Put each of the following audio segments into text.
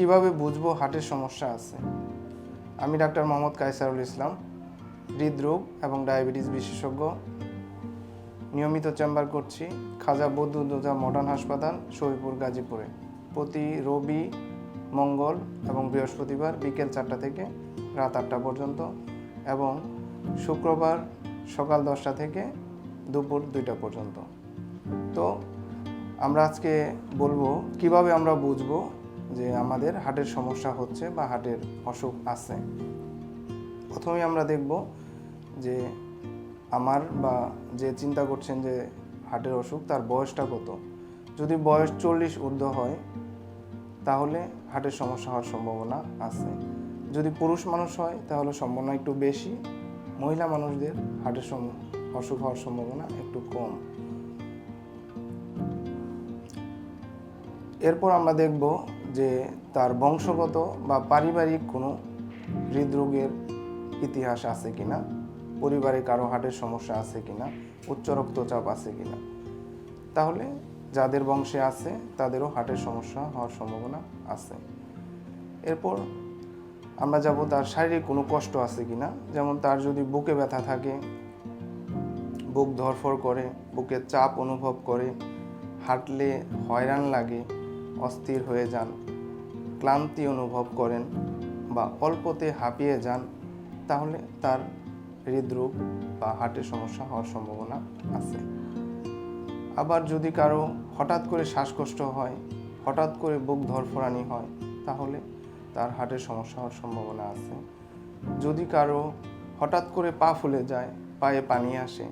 কীভাবে বুঝব হার্টের সমস্যা আছে? আমি ডাক্তার মোহাম্মদ কায়সারুল ইসলাম, হৃদরোগ এবং ডায়াবেটিস বিশেষজ্ঞ। নিয়মিত চেম্বার করছি খাজা বদুদ্দোজা মডার্ন হাসপাতাল, শহীদপুর, গাজীপুরে। প্রতি রবি, মঙ্গল এবং বৃহস্পতিবার বিকেল চারটা থেকে রাত আটটা পর্যন্ত এবং শুক্রবার সকাল দশটা থেকে দুপুর দুইটা পর্যন্ত। তো আমরা আজকে বলব কীভাবে আমরা বুঝব যে আমাদের হার্টের সমস্যা হচ্ছে বা হার্টের অসুখ আছে। প্রথমেই আমরা দেখব যে আমার বা যে চিন্তা করছেন যে হার্টের অসুখ, তার বয়সটা কত? যদি বয়স চল্লিশ ঊর্ধ্ব হয়, তাহলে হার্টের সমস্যা হওয়ার সম্ভাবনা আছে। যদি পুরুষ মানুষ হয়, তাহলে সম্ভাবনা একটু বেশি। মহিলা মানুষদের হার্টের অসুখ হওয়ার সম্ভাবনা একটু কম। এরপর আমরা দেখব যে তার বংশগত বা পারিবারিক কোনো হৃদরোগের ইতিহাস আছে কিনা পরিবারে কারও হার্টের সমস্যা আছে কিনা, উচ্চ রক্তচাপ আছে কিনা, তাহলে যাদের বংশে আছে তাদেরও হার্টের সমস্যা হওয়ার সম্ভাবনা আছে। এরপর আমরা যাব তার শারীরিক কোনো কষ্ট আছে কিনা, যেমন তার যদি বুকে ব্যথা থাকে, বুক ধরফর করে বুকে চাপ অনুভব করে, হাঁটলে হয়রান লাগে অস্থির হয়ে যান, ক্লান্তি অনুভব করেন বা অল্পতে হাঁপিয়ে যান, তাহলে তার হৃদরোগ বা হার্টের সমস্যা হওয়ার সম্ভাবনা আছে। আবার যদি কারও হঠাৎ করে শ্বাসকষ্ট হয়, হঠাৎ করে বুক ধরফরানি হয়, তাহলে তার হার্টের সমস্যা হওয়ার সম্ভাবনা আছে। যদি কারও হঠাৎ করে পা ফুলে যায়, পায়ে পানি আসে,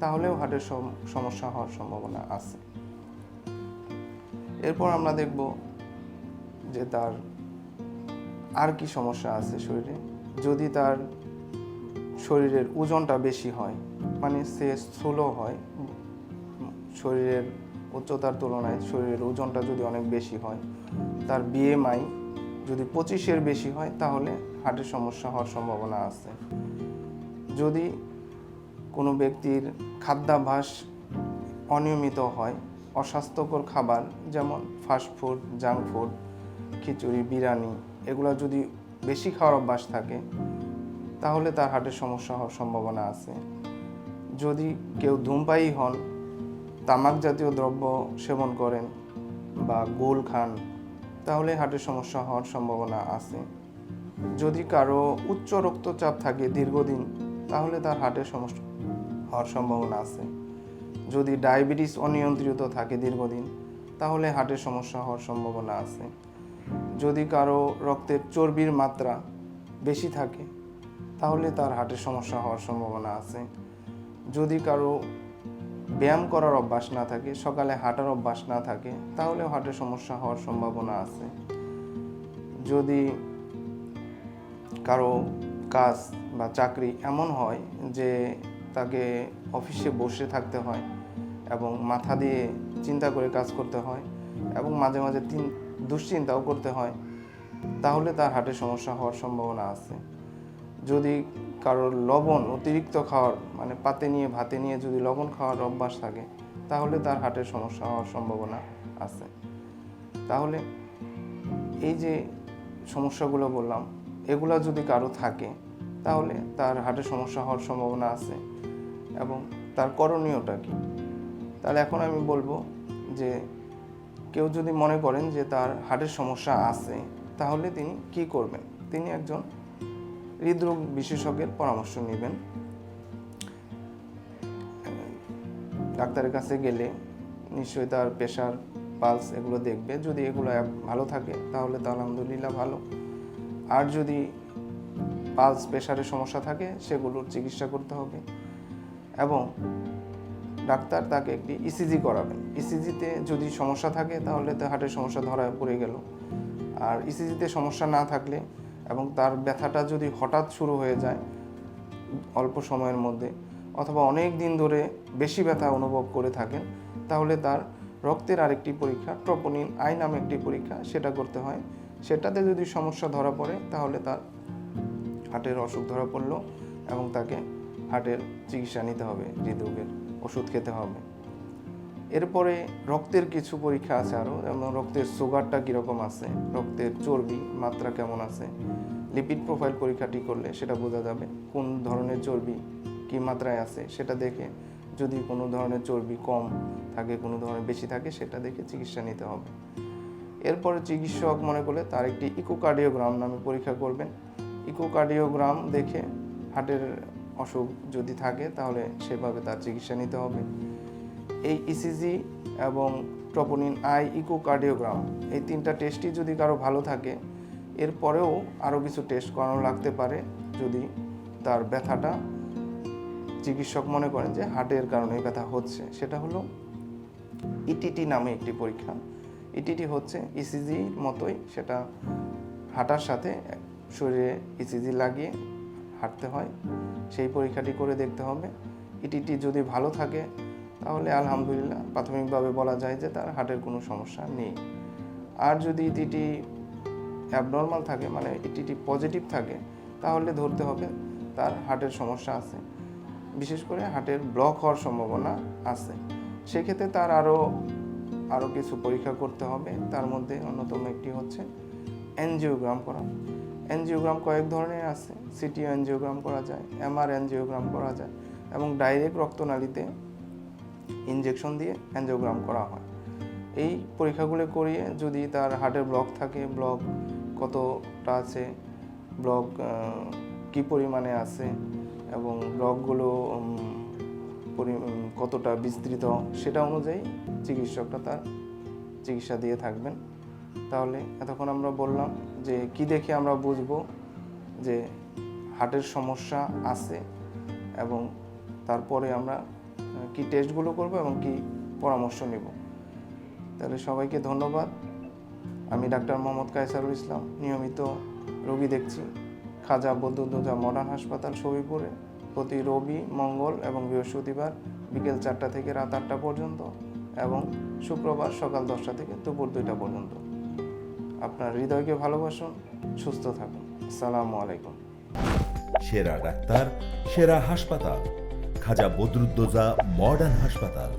তাহলেও হার্টের সম- সমস্যা হওয়ার সম্ভাবনা আছে। এরপর আমরা দেখব যে তার আর কি সমস্যা আছে শরীরে। যদি তার শরীরের ওজনটা বেশি হয় মানে সে স্থূল হয়, শরীরের উচ্চতার তুলনায় শরীরের ওজনটা যদি অনেক বেশি হয়, তার বিএমআই যদি পঁচিশের বেশি হয়, তাহলে হার্টের সমস্যা হওয়ার সম্ভাবনা আছে। যদি কোনো ব্যক্তির খাদ্যাভ্যাস অনিয়মিত হয় অস্বাস্থ্যকর খাবার যেমন ফাস্টফুড জাঙ্ক ফুড খিচুড়ি, বিরিয়ানি, এগুলো যদি বেশি খাওয়ার অভ্যাস থাকে, তাহলে তার হার্টের সমস্যা হওয়ার সম্ভাবনা আছে। যদি কেউ ধূমপায়ী হন, তামাক জাতীয় দ্রব্য সেবন করেন বা গোল খান, তাহলে হার্টের সমস্যা হওয়ার সম্ভাবনা আছে। যদি কারও উচ্চ রক্তচাপ থাকে দীর্ঘদিন, তাহলে তার হার্টের সমস্যা হওয়ার সম্ভাবনা আছে। যদি ডায়াবেটিস অনিয়ন্ত্রিত থাকে দীর্ঘদিন, তাহলে হার্টের সমস্যা হওয়ার সম্ভাবনা আছে। যদি কারও রক্তের চর্বির মাত্রা বেশি থাকে, তাহলে তার হার্টের সমস্যা হওয়ার সম্ভাবনা আছে। যদি কারও ব্যায়াম করার অভ্যাস না থাকে, সকালে হাঁটার অভ্যাস না থাকে, তাহলেও হার্টের সমস্যা হওয়ার সম্ভাবনা আছে। যদি কারও কাজ বা চাকরি এমন হয় যে তাকে অফিসে বসে থাকতে হয় এবং মাথা দিয়ে চিন্তা করে কাজ করতে হয় এবং মাঝে মাঝে তিন, দুশ্চিন্তাও করতে হয়, তাহলে তার হার্টের সমস্যা হওয়ার সম্ভাবনা আছে। যদি কারোর লবণ অতিরিক্ত খাওয়ার মানে পাতে নিয়ে, ভাতে নিয়ে যদি লবণ খাওয়ার অভ্যাস থাকে, তাহলে তার হার্টের সমস্যা হওয়ার সম্ভাবনা আছে। তাহলে এই যে সমস্যাগুলো বললাম, এগুলো যদি কারও থাকে, তাহলে তার হার্টের সমস্যা হওয়ার সম্ভাবনা আছে। এবং তার করণীয়টা কি? তাহলে এখন আমি বলব যে কেউ যদি মনে করেন যে তার হার্টের সমস্যা আছে, তাহলে তিনি কি করবেন? তিনি একজন হৃদরোগ বিশেষজ্ঞের পরামর্শ নেবেন। ডাক্তারের কাছে গেলে নিশ্চয়ই তার প্রেশার, পালস এগুলো দেখবে। যদি এগুলো ভালো থাকে, তাহলে তো আলহামদুলিল্লাহ ভালো। আর যদি পালস, প্রেশারের সমস্যা থাকে, সেগুলোর চিকিৎসা করতে হবে। এবং ডাক্তার তাকে একটি ইসিজি করাবেন। ইসিজিতে যদি সমস্যা থাকে, তাহলে তো হার্টের সমস্যা ধরা পড়ে গেল। আর ইসিজিতে সমস্যা না থাকলে এবং তার ব্যথাটা যদি হঠাৎ শুরু হয়ে যায় অল্প সময়ের মধ্যে, অথবা অনেক দিন ধরে বেশি ব্যথা অনুভব করে থাকেন, তাহলে তার রক্তের আরেকটি পরীক্ষা, ট্রপোনিন আই নামে একটি পরীক্ষা সেটা করতে হয়। সেটাতে যদি সমস্যা ধরা পড়ে, তাহলে তার হার্টের অসুখ ধরা পড়ল এবং তাকে হার্টের চিকিৎসা নিতে হবে, হৃদরোগের ওষুধ খেতে হবে। এরপরে রক্তের কিছু পরীক্ষা আছে আরও, যেমন রক্তের সুগারটা কীরকম আছে, রক্তের চর্বি মাত্রা কেমন আছে লিপিড প্রোফাইল পরীক্ষাটি করলে সেটা বোঝা যাবে, কোন ধরনের চর্বি কী মাত্রায় আছে সেটা দেখে, যদি কোনো ধরনের চর্বি কম থাকে, কোনো ধরনের বেশি থাকে সেটা দেখে চিকিৎসা নিতে হবে। এরপরে চিকিৎসক মনে করলে তার একটি ইকোকার্ডিওগ্রাম নামে পরীক্ষা করবেন। ইকোকার্ডিওগ্রাম দেখে হার্টের অসুখ যদি থাকে, তাহলে সেভাবে তার চিকিৎসা নিতে হবে। এই ইসিজি এবং ট্রপোনিন আই ইকোকার্ডিওগ্রাম এই তিনটা টেস্টই যদি কারও ভালো থাকে, এরপরেও আরও কিছু টেস্ট করানো লাগতে পারে যদি তার ব্যথাটা চিকিৎসক মনে করেন যে হার্টের কারণে ব্যথা হচ্ছে। সেটা হলো ইটিটি নামে একটি পরীক্ষা। ইটিটি হচ্ছে ইসিজির মতোই সেটা হাঁটার সাথে শরীরে ইসিজি লাগিয়ে হাঁটতে হয়। সেই পরীক্ষাটি করে দেখতে হবে। ইটিটি যদি ভালো থাকে, তাহলে আলহামদুলিল্লাহ প্রাথমিকভাবে বলা যায় যে তার হার্টের কোনো সমস্যা নেই। আর যদি ইটিটি অ্যাবনর্মাল থাকে মানে ইটিটি পজিটিভ থাকে, তাহলে ধরতে হবে তার হার্টের সমস্যা আছে। বিশেষ করে হার্টের ব্লক হওয়ার সম্ভাবনা আছে। সেক্ষেত্রে তার আরও আরও কিছু পরীক্ষা করতে হবে। তার মধ্যে অন্যতম একটি হচ্ছে এনজিওগ্রাম করা। এনজিওগ্রাম কয়েক ধরনের আছে সিটি এনজিওগ্রাম করা যায়, এমআর এনজিওগ্রাম করা যায় এবং ডাইরেক্ট রক্তনালীতে ইনজেকশন দিয়ে এনজিওগ্রাম করা হয়। এই পরীক্ষাগুলো করিয়ে যদি তার হার্টের ব্লক থাকে, ব্লক কতটা আছে, ব্লক কী পরিমাণে আছে এবং ব্লকগুলো কতটা বিস্তৃত, সেটা অনুযায়ী চিকিৎসকরা তার চিকিৎসা দিয়ে থাকবেন। তাহলে এতক্ষণ আমরা বললাম যে কি দেখে আমরা বুঝব যে হার্টের সমস্যা আছে এবং তারপরে আমরা কি টেস্টগুলো করব এবং কি পরামর্শ নেব। তাহলে সবাইকে ধন্যবাদ। আমি ডাক্তার মোহাম্মদ কায়সারুল ইসলাম, নিয়মিত রোগী দেখছি। খাজা বদুদ্দোজা মডার্ন হাসপাতাল সবিপুরে প্রতি রবি, মঙ্গল এবং বৃহস্পতিবার বিকেল চারটা থেকে রাত আটটা পর্যন্ত এবং শুক্রবার সকাল দশটা থেকে দুপুর দুইটা পর্যন্ত। আপনার হৃদয়কে ভালোবাসুন সুস্থ থাকুন আসসালামু আলাইকুম। সেরা ডাক্তার, সেরা হাসপাতাল। খাজা বদরুদ্দোজা মডার্ন হাসপাতাল।